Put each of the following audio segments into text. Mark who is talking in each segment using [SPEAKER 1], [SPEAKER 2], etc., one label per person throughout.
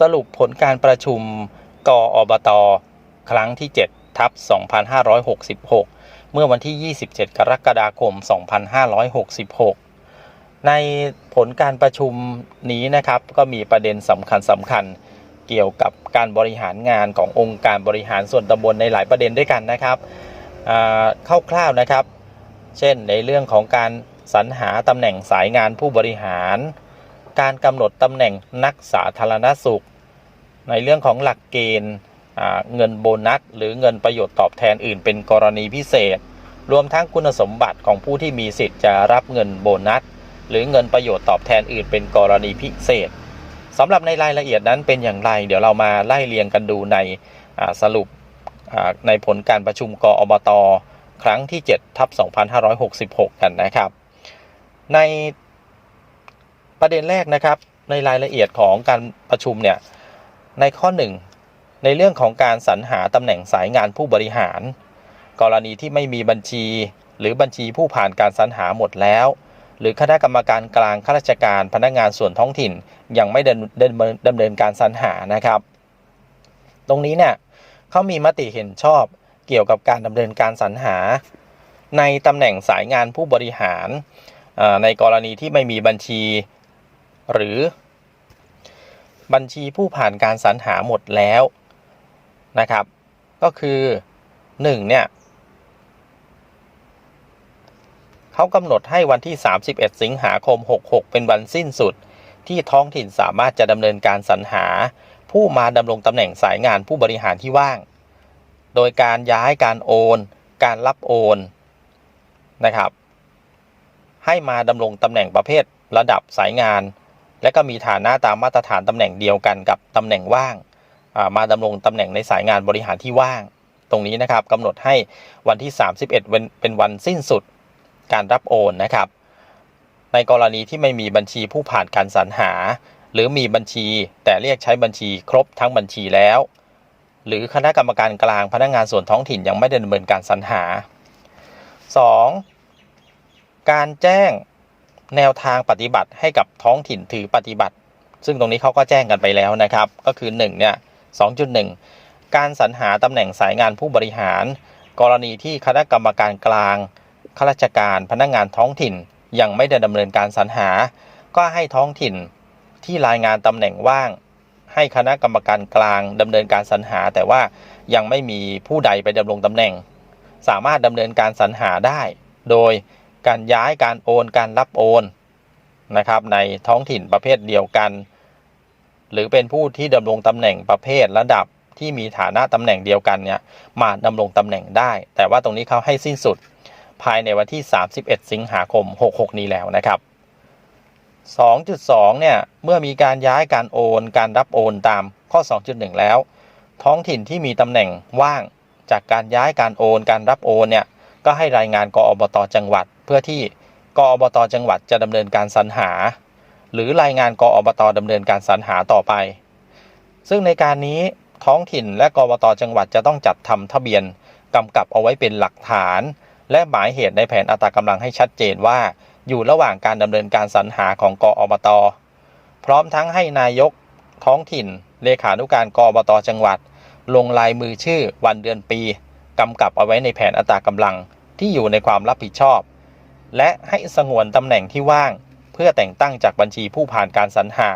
[SPEAKER 1] สรุปผลการประชุมกออบต ครั้งที่ 7 ทับ 2566 เมื่อวันที่ 27 กรกฎาคม 2566 ในผลการประชุมนี้นะครับ ก็มีประเด็นสำคัญสำคัญเกี่ยวกับการบริหารงานขององค์การบริหารส่วนตำบลในหลายประเด็นด้วยกันนะครับคร่าวๆนะครับ เช่นในเรื่องของการสรรหาตำแหน่งสายงานผู้บริหาร การกำหนดตำแหน่งนักสาธารณสุข ในเรื่องของหลักเกณฑ์เงินโบนัส หรือเงินประโยชน์ตอบแทนอื่น เป็นกรณีพิเศษ รวมทั้งคุณสมบัติของผู้ที่มีสิทธิ์จะรับเงินโบนัส หรือเงินประโยชน์ตอบแทนอื่น เป็นกรณีพิเศษสำหรับในรายละเอียดนั้นเป็นอย่างไร เดี๋ยวเรามาไล่เรียงกันดูในสรุปในผลการประชุมกอบต ครั้งที่7ทับ2566 กันนะครับ ใน ประเด็นแรกนะครับในรายละเอียดของการประชุมเนี่ยในข้อ 1 ในเรื่องของการสรรหาตำแหน่งสายงานผู้บริหาร กรณีที่ไม่มีบัญชี หรือบัญชีผู้ผ่านการสรรหาหมดแล้ว หรือคณะกรรมการกลางข้าราชการพนักงานส่วนท้องถิ่น ยังไม่ดำดำเนินดำเนินการสรรหานะครับ ตรงนี้เนี่ยเขามีมติเห็นชอบเกี่ยวกับการดำเนินการสรรหา ในตำแหน่งสายงานผู้บริหารในกรณีที่ไม่มีบัญชี หรือ บัญชีผู้ผ่านการสรรหาหมดแล้วนะครับ ก็คือ1เนี่ยเขากำหนดให้วันที่ 31 สิงหาคม 66 เป็นวันสิ้นสุด ที่ท้องถิ่นสามารถจะดำเนินการสรรหา ผู้มาดำรงตำแหน่งสายงานผู้บริหารที่ว่าง โดยการย้ายการโอน การรับโอนนะครับ ให้มาดำรงตำแหน่งประเภทระดับสายงาน และก็มีฐานะตามมาตรฐานตำแหน่งเดียวกันกับตำแหน่งว่างมาดำรงตำแหน่งในสายงานบริหารที่ว่าง ตรงนี้นะครับกำหนดให้วันที่ 31เป็นเป็นวันสิ้นสุดการรับโอนนะครับ ในกรณีที่ไม่มีบัญชีผู้ผ่านการสรรหา หรือมีบัญชีแต่เรียกใช้บัญชีครบทั้งบัญชีแล้ว หรือคณะกรรมการกลางพนักงานส่วนท้องถิ่นยังไม่ได้ดำเนินการสรรหา 2. การแจ้ง แนวทางปฏิบัติให้กับท้องถิ่นถือปฏิบัติ ซึ่งตรงนี้เขาก็แจ้งกันไปแล้วนะครับ ก็คือ1เนี่ย2.1 การสรรหาตำแหน่งสายงานผู้บริหาร กรณีที่คณะกรรมการกลางข้าราชการพนักงานท้องถิ่นยังไม่ได้ดำเนินการสรรหา ก็ให้ท้องถิ่นที่รายงานตำแหน่งว่าง ให้คณะกรรมการกลางดำเนินการสรรหา แต่ว่ายังไม่มีผู้ใดไปดำรงตำแหน่ง สามารถดำเนินการสรรหาได้ โดย การย้ายการโอนการรับโอนนะครับในท้องถิ่นประเภทเดียวกัน หรือเป็นผู้ที่ดำรงตำแหน่งประเภทระดับที่มีฐานะตำแหน่งเดียวกันเนี่ยมาดำรงตำแหน่งได้ แต่ว่าตรงนี้เขาให้สิ้นสุดภายในวันที่ 31 สิงหาคม 66 นี้แล้วนะครับ 2.2 เนี่ย เมื่อมีการย้ายการโอน การรับโอนตามข้อ 2.1 แล้ว ท้องถิ่นที่มีตำแหน่งว่างจากการย้ายการโอน การรับโอนเนี่ย ก็ให้รายงานกอบตจังหวัด เพื่อที่กอบตจังหวัดจะดำเนินการสรรหา หรือรายงานกอบตดำเนินการสรรหาต่อไป ซึ่งในการนี้ท้องถิ่นและกอบตจังหวัดจะต้องจัดทำทะเบียนกำกับเอาไว้เป็นหลักฐาน และหมายเหตุในแผนอัตรากำลังให้ชัดเจนว่า อยู่ระหว่างการดำเนินการสรรหาของกอบต พร้อมทั้งให้นายกท้องถิ่น เลขานุการกอบตจังหวัด ลงลายมือชื่อวันเดือนปีกำกับเอาไว้ในแผนอัตรากำลังที่อยู่ในความรับผิดชอบ และให้สงวนตำแหน่งที่ว่าง เพื่อแต่งตั้งจากบัญชีผู้ผ่านการสรรหา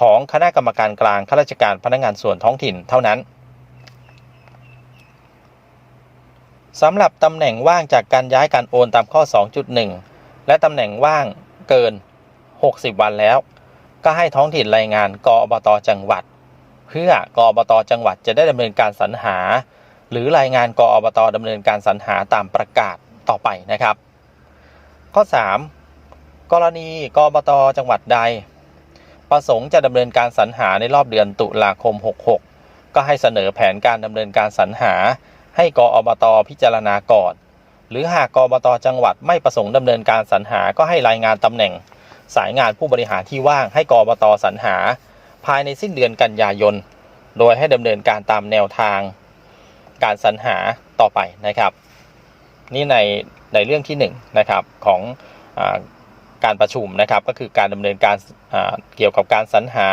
[SPEAKER 1] ของคณะกรรมการกลางข้าราชการพนักงานส่วนท้องถิ่นเท่านั้นสำหรับตำแหน่งว่างจากการย้ายการโอนตามข้อ 2.1 และตำแหน่งว่างเกิน 60 วันแล้ว ก็ให้ท้องถิ่นรายงานกอบตจังหวัด เพื่อกอบตจังหวัดจะได้ดำเนินการสรรหา หรือรายงานกอบตดำเนินการสรรหาตามประกาศต่อไปนะครับ ข้อ 3 กรณีกอบตจังหวัดใด ประสงค์จะดำเนินการสรรหาในรอบเดือนตุลาคม 66 ก็ให้เสนอแผนการดำเนินการสรรหา ให้กอบตพิจารณาก่อนหรือหากกอบตจังหวัดไม่ประสงค์ดำเนินการสรรหาก็ให้รายงานตำแหน่ง สายงานผู้บริหารที่ว่างให้กอบตสรรหา ภายในสิ้นเดือนกันยายน โดยให้ดำเนินการตามแนวทาง การสรรหาต่อไปนะครับ นี่ในในเรื่องที่1นงนะครับของอการประชุมนะครับก็คือการดำเนินการเกี่ยวกับการสรรหา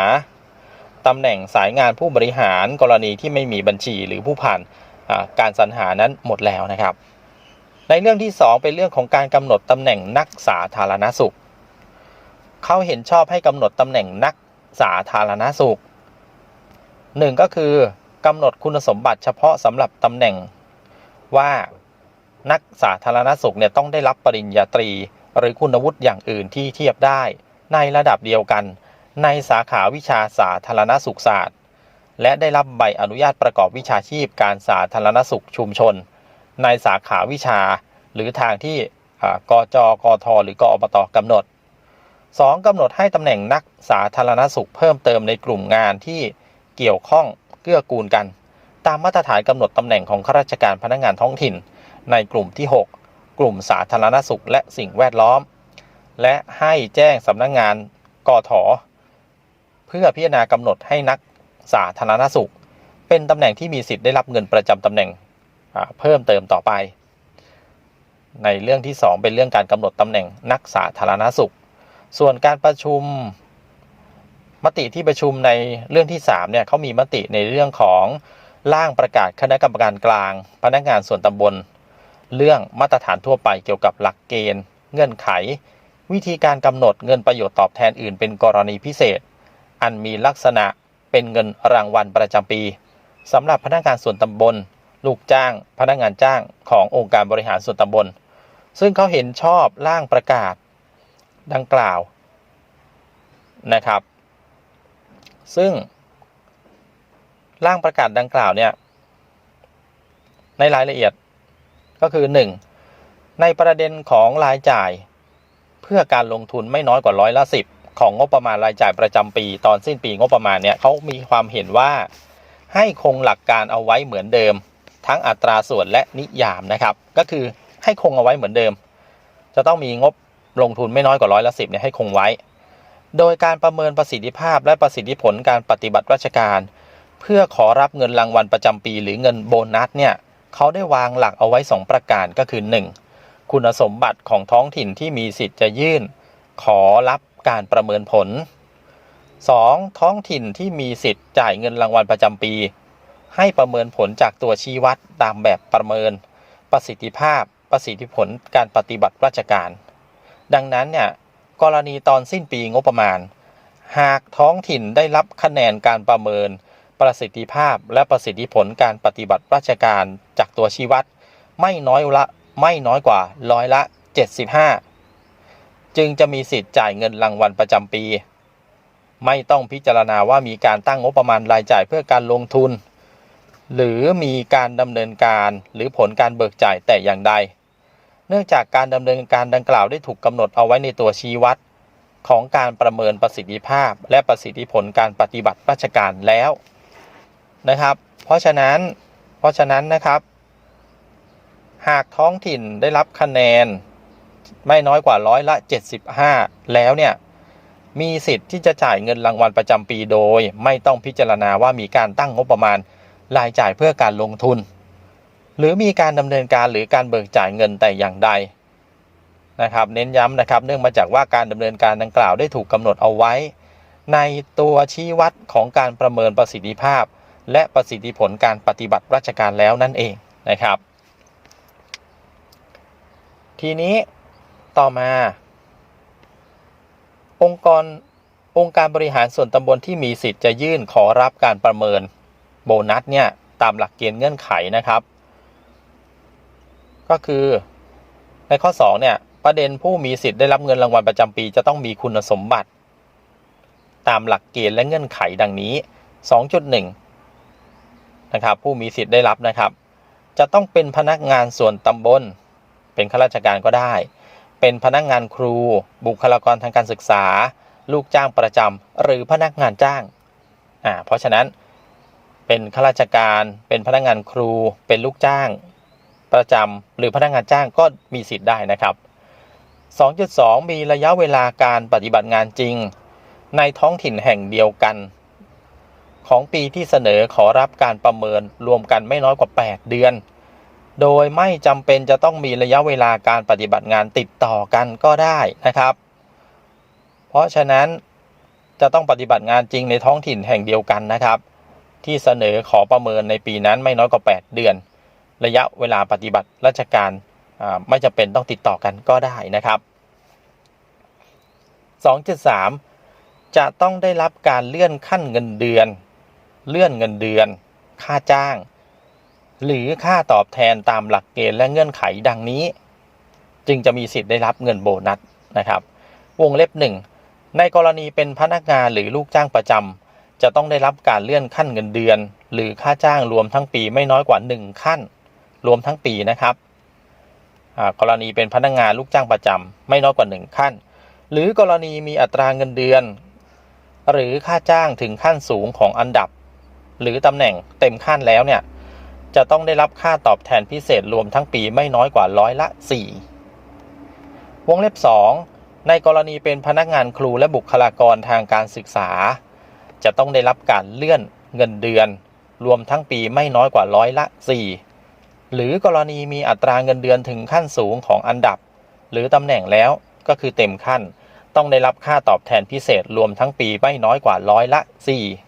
[SPEAKER 1] ตำแหน่งสายงานผู้บริหารกรณีที่ไม่มีบัญชีหรือผู้ผ่านการสรรหานั้นหมดแล้วนะครับ ในเรื่องที่ 2 เป็นเรื่องของการกำหนดตำแหน่งนักสาธารณสุขเขาเห็นชอบให้กำหนดตำแหน่งนักสาธารณสุขหนึ่งก็คือกำหนดคุณสมบัติเฉพาะสำหรับตำแหน่งว่า นักสาธารณสุขเนี่ยต้องได้รับปริญญาตรี หรือคุณวุฒิอย่างอื่นที่เทียบได้ ในระดับเดียวกัน ในสาขาวิชาสาธารณสุขศาสตร์ และได้รับใบอนุญาตประกอบวิชาชีพการสาธารณสุขชุมชน ในสาขาวิชา หรือทางที่กจกทหรือกอบตกำหนด 2. กำหนดให้ตำแหน่งนักสาธารณสุขเพิ่มเติมในกลุ่มงานที่เกี่ยวข้องเกื้อกูลกัน ตามมาตรฐานกำหนดตำแหน่งของข้าราชการพนักงานท้องถิ่น ในกลุ่มที่ 6 กลุ่มสาธารณสุขและสิ่งแวดล้อม และให้แจ้งสำนักงานกทเพื่อพิจารณากำหนดให้นักสาธารณสุข เป็นตำแหน่งที่มีสิทธิ์ได้รับเงินประจำตำแหน่งเพิ่มเติมต่อไป ในเรื่องที่ 2 เป็นเรื่องการกำหนดตำแหน่งนักสาธารณสุข ส่วนการประชุมมติที่ประชุมในเรื่องที่3เนี่ยเขามีมติในเรื่องของร่างประกาศคณะกรรมการกลาง พนักงานส่วนตำบล เรื่องมาตรฐานทั่วไปเกี่ยวกับหลักเกณฑ์ เงื่อนไข วิธีการกำหนดเงินประโยชน์ตอบแทนอื่นเป็นกรณีพิเศษ อันมีลักษณะเป็นเงินรางวัลประจำปีสำหรับพนักงานส่วนตำบล ลูกจ้าง พนักงานจ้างขององค์การบริหารส่วนตำบล ซึ่งเขาเห็นชอบร่างประกาศดังกล่าวนะครับ ซึ่งร่างประกาศดังกล่าวเนี่ยในรายละเอียด ก็คือ 1. ในประเด็นของรายจ่าย เพื่อการลงทุนไม่น้อยกว่าร้อยละสิบของงบประมาณรายจ่ายประจำปี ตอนสิ้นปีงบประมาณเนี่ยเขามีความเห็นว่าให้คงหลักการเอาไว้เหมือนเดิม ทั้งอัตราส่วนและนิยามนะครับ ก็คือให้คงเอาไว้เหมือนเดิม จะต้องมีงบลงทุนไม่น้อยกว่าร้อยละสิบเนี่ยให้คงไว้ โดยการประเมินประสิทธิภาพและประสิทธิผลการปฏิบัติราชการ เพื่อขอรับเงินรางวัลประจำปี หรือเงินโบนัสเนี่ย เขาได้วางหลักเอาไว้ 2 ประการก็คือ 1. คุณสมบัติของท้องถิ่นที่มีสิทธิ์จะยื่น ขอรับการประเมินผล 2. ท้องถิ่นที่มีสิทธิ์จ่ายเงินรางวัลประจำปี ให้ประเมินผลจากตัวชี้วัดตามแบบประเมิน ประสิทธิภาพ ประสิทธิผลการปฏิบัติราชการ ดังนั้นเนี่ยกรณีตอนสิ้นปีงบประมาณ หากท้องถิ่นได้รับคะแนนการประเมิน ประสิทธิภาพและประสิทธิผลการปฏิบัติราชการจากตัวชี้วัด ไม่น้อยละไม่น้อยกว่าร้อยละ 75 จึงจะมีสิทธิ์จ่ายเงินรางวัลประจำปี ไม่ต้องพิจารณาว่ามีการตั้งงบประมาณรายจ่ายเพื่อการลงทุน หรือมีการดำเนินการหรือผลการเบิกจ่ายแต่อย่างใด เนื่องจากการดำเนินการดังกล่าวได้ถูกกำหนดเอาไว้ในตัวชี้วัดของการประเมินประสิทธิภาพและประสิทธิผลการปฏิบัติราชการแล้ว นะครับ เพราะฉะนั้นเพราะฉะนั้นนะครับ หากท้องถิ่นได้รับคะแนน ไม่น้อยกว่าร้อยละ 75 แล้วเนี่ยมีสิทธิ์ที่จะจ่ายเงินรางวัลประจำปีโดย ไม่ต้องพิจารณาว่ามีการตั้งงบประมาณรายจ่ายเพื่อการลงทุน หรือมีการดำเนินการหรือการเบิกจ่ายเงินแต่อย่างใดนะครับ เน้นย้ำนะครับ เนื่องมาจากว่าการดำเนินการดังกล่าวได้ถูกกำหนดเอาไว้ ในตัวชี้วัดของการประเมินประสิทธิภาพ และประสิทธิผลการปฏิบัติราชการแล้วนั่นเองนะครับ ทีนี้ต่อมา องค์กรองค์การบริหารส่วนตำบลที่มีสิทธิ์จะยื่นขอรับการประเมินโบนัสเนี่ยตามหลักเกณฑ์เงื่อนไขนะครับ ก็คือในข้อ2เนี่ยประเด็นผู้มีสิทธิ์ได้รับเงินรางวัลประจำปีจะต้องมีคุณสมบัติ ตามหลักเกณฑ์และเงื่อนไขดังนี้ 2.1 นะครับ ผู้มีสิทธิ์ได้รับนะครับ จะต้องเป็นพนักงานส่วนตำบล เป็นข้าราชการก็ได้ เป็นพนักงานครู บุคลากรทางการศึกษา ลูกจ้างประจำหรือพนักงานจ้างอ่าเพราะฉะนั้นเป็นข้าราชการเป็นพนักงานครู เป็นลูกจ้างประจำหรือพนักงานจ้างก็มีสิทธิ์ได้นะครับ 2.2 มีระยะเวลาการปฏิบัติงานจริง ในท้องถิ่นแห่งเดียวกัน ของปีที่เสนอขอรับการประเมินรวมกันไม่น้อยกว่า 8 เดือน โดยไม่จำเป็นจะต้องมีระยะเวลาการปฏิบัติงานติดต่อกันก็ได้นะครับ เพราะฉะนั้นจะต้องปฏิบัติงานจริงในท้องถิ่นแห่งเดียวกันนะครับ ที่เสนอขอประเมินในปีนั้นไม่น้อยกว่า 8 เดือน ระยะเวลาปฏิบัติราชการไม่จำเป็นต้องติดต่อกันก็ได้นะครับ 2.3 จะต้องได้รับการเลื่อนขั้นเงินเดือน เลื่อนเงินเดือน ค่าจ้าง หรือค่าตอบแทนตามหลักเกณฑ์และเงื่อนไขดังนี้ จึงจะมีสิทธิ์ได้รับเงินโบนัสนะครับ วงเล็บหนึ่งในกรณีเป็นพนักงานหรือลูกจ้างประจำจะต้องได้รับการเลื่อนขั้นเงินเดือน หรือค่าจ้างรวมทั้งปีไม่น้อยกว่า 1 ขั้น รวมทั้งปีนะครับกรณีเป็นพนักงานลูกจ้างประจำไม่น้อยกว่า 1 ขั้น หรือกรณีมีอัตราเงินเดือน หรือค่าจ้างถึงขั้นสูงของอันดับ หรือตำแหน่งเต็มขั้นแล้วเนี่ย จะต้องได้รับค่าตอบแทนพิเศษรวมทั้งปีไม่น้อยกว่าร้อยละ 4 วงเล็บ 2 ในกรณีเป็นพนักงานครูและบุคลากรทางการศึกษา จะต้องได้รับการเลื่อนเงินเดือน รวมทั้งปีไม่น้อยกว่าร้อยละ 4 หรือกรณีมีอัตราเงินเดือนถึงขั้นสูงของอันดับ หรือตำแหน่งแล้วก็คือเต็มขั้น ต้องได้รับค่าตอบแทนพิเศษรวมทั้งปีไม่น้อยกว่าร้อยละ 4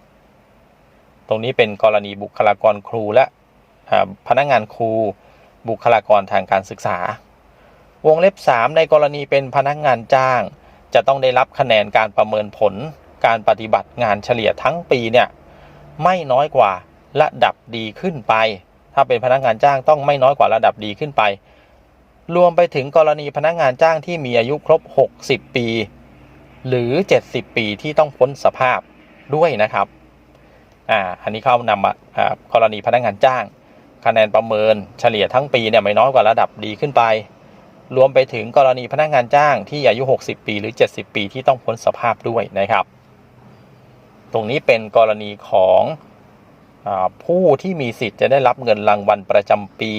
[SPEAKER 1] ตรงนี้เป็นกรณีบุคลากรครูและพนักงานครู บุคลากรทางการศึกษา วงเล็บ 3 ในกรณีเป็นพนักงานจ้าง จะต้องได้รับคะแนนการประเมินผล การปฏิบัติงานเฉลี่ยทั้งปีเนี่ยไม่น้อยกว่าระดับดีขึ้นไป ถ้าเป็นพนักงานจ้างต้องไม่น้อยกว่าระดับดีขึ้นไป รวมไปถึงกรณีพนักงานจ้างที่มีอายุครบ 60 ปี หรือ 70 ปีที่ต้องพ้นสภาพด้วยนะครับ อ่าอันนี้เขานำมาอ่ากรณีพนักงานจ้าง คะแนนประเมินเฉลี่ยทั้งปีเนี่ยไม่น้อยกว่าระดับดีขึ้นไป รวมไปถึงกรณีพนักงานจ้างที่อายุ 60 ปีหรือ 70 ปีที่ต้องพ้นสภาพด้วยนะครับ ตรงนี้เป็นกรณีของอผู้ที่มีสิทธิ์จะได้รับเงินรางวัลประจำปี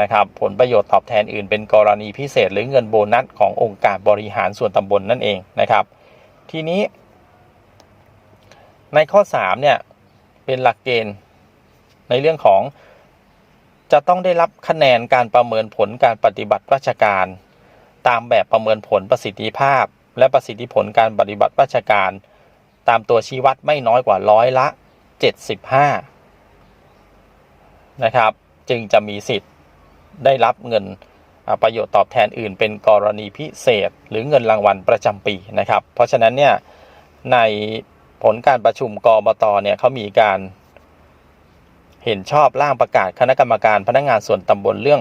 [SPEAKER 1] นะครับผลประโยชน์ตอบแทนอื่นเป็นกรณีพิเศษหรือเงินโบนัสขององค์การบริหารส่วนตำบลนนั่นเองนะครับ ทีนี้ ในข้อ3เนี่ยเป็นหลักเกณฑ์ในเรื่องของจะต้องได้รับคะแนนการประเมินผลการปฏิบัติราชการ ตามแบบประเมินผลประสิทธิภาพ และประสิทธิผลการปฏิบัติราชการ ตามตัวชี้วัดไม่น้อยกว่าร้อยละ 75 นะครับ จึงจะมีสิทธิ์ได้รับเงินประโยชน์ตอบแทนอื่น เป็นกรณีพิเศษ หรือเงินรางวัลประจำปีนะครับ เพราะฉะนั้นเนี่ยใน ผลการประชุมกบตเนี่ยเขามีการเห็นชอบร่างประกาศคณะกรรมการพนักงานส่วนตำบลเรื่อง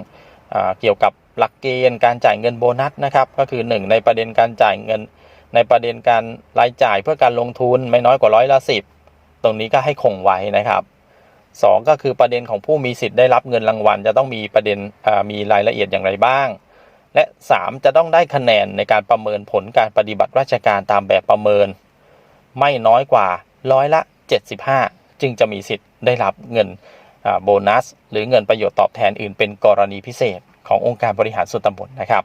[SPEAKER 1] อเกี่ยวกับหลักเกณฑ์การจ่ายเงินโบนัสนะครับก็คือ 1 ในประเด็นการจ่ายเงิน ในประเด็นการรายจ่ายเพื่อการลงทุนไม่น้อยกว่าร้อยละสิบตรงนี้ก็ให้คงไว้นะครับ 2 ก็คือประเด็นของผู้มีสิทธิ์ได้รับเงินรางวัล จะต้องมีประเด็นมีรายละเอียดอย่างไรบ้าง และ 3 จะต้องได้คะแนนในการประเมินผลการปฏิบัติราชการตามแบบประเมิน ไม่น้อยกว่าร้อยละ 75 จึงจะมีสิทธิ์ได้รับเงินโบนัส หรือเงินประโยชน์ตอบแทนอื่นเป็นกรณีพิเศษขององค์การบริหารส่วนตำบลนะครับ